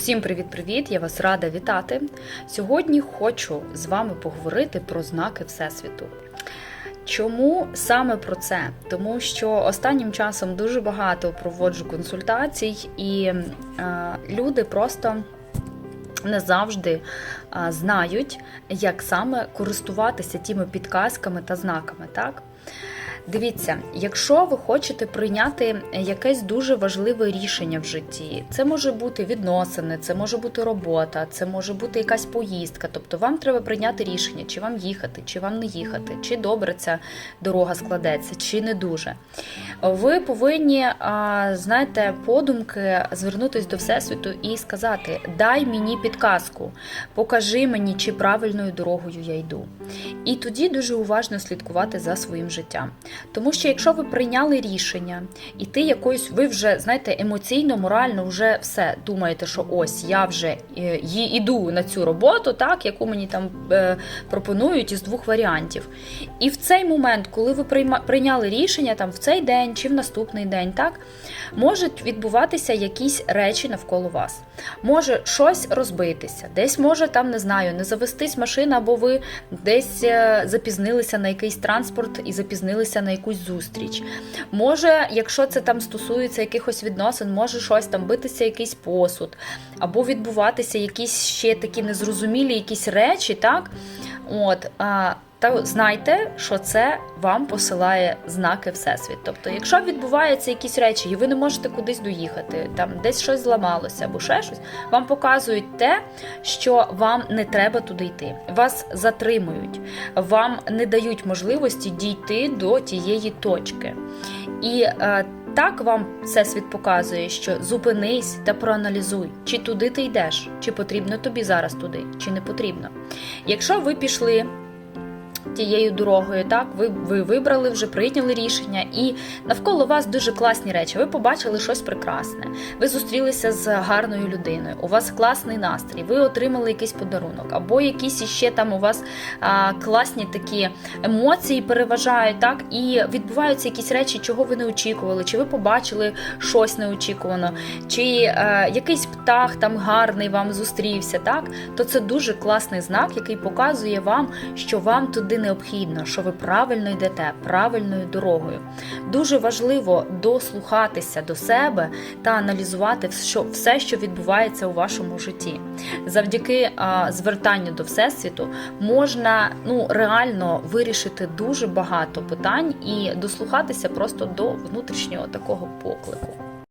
Всім привіт-привіт! Я вас рада вітати. Сьогодні хочу з вами поговорити про знаки Всесвіту. Чому саме про це? Тому що останнім часом дуже багато проводжу консультацій, і е, люди просто не завжди е, знають, як саме користуватися тими підказками та знаками. Так? Дивіться, якщо ви хочете прийняти якесь дуже важливе рішення в житті, це може бути відносини, це може бути робота, це може бути якась поїздка. Тобто вам треба прийняти рішення, чи вам їхати, чи вам не їхати, чи добре ця дорога складеться, чи не дуже. Ви повинні, знаєте, подумки звернутися до Всесвіту і сказати: Дай мені підказку, покажи мені, чи правильною дорогою я йду. І тоді дуже уважно слідкувати за своїм життям. Тому що якщо ви прийняли рішення, і ти якоюсь, ви вже знаєте, емоційно, морально вже все думаєте, що ось я вже е, іду на цю роботу, так, яку мені там е, пропонують із двох варіантів. І в цей момент, коли ви прийняли рішення там в цей день чи в наступний день, так, можуть відбуватися якісь речі навколо вас. Може щось розбитися, десь може там не знаю, не завестись машина, або ви десь е, запізнилися на якийсь транспорт і запізнилися на якусь зустріч. Може, якщо це там стосується якихось відносин, може щось там битися, якийсь посуд, або відбуватися якісь ще такі незрозумілі якісь речі, так? От, та знайте, що це вам посилає знаки Всесвіт. Тобто, якщо відбуваються якісь речі, і ви не можете кудись доїхати, там десь щось зламалося або ще щось, вам показують те, що вам не треба туди йти. Вас затримують, вам не дають можливості дійти до тієї точки. І е, так вам Всесвіт показує, що зупинись та проаналізуй, чи туди ти йдеш, чи потрібно тобі зараз туди, чи не потрібно. Якщо ви пішли тією дорогою, так? Ви, ви вибрали, вже прийняли рішення, і навколо вас дуже класні речі. Ви побачили щось прекрасне. Ви зустрілися з гарною людиною. У вас класний настрій, ви отримали якийсь подарунок, або якісь іще там у вас а, класні такі емоції переважають, так? І відбуваються якісь речі, чого ви не очікували, чи ви побачили щось неочікувано, чи е, якийсь птах там гарний вам зустрівся, так? То це дуже класний знак, який показує вам, що вам туди необхідно, що ви правильно йдете, правильною дорогою. Дуже важливо дослухатися до себе та аналізувати все, що відбувається у вашому житті. Завдяки звертанню до Всесвіту можна ну, реально вирішити дуже багато питань і дослухатися просто до внутрішнього такого поклику.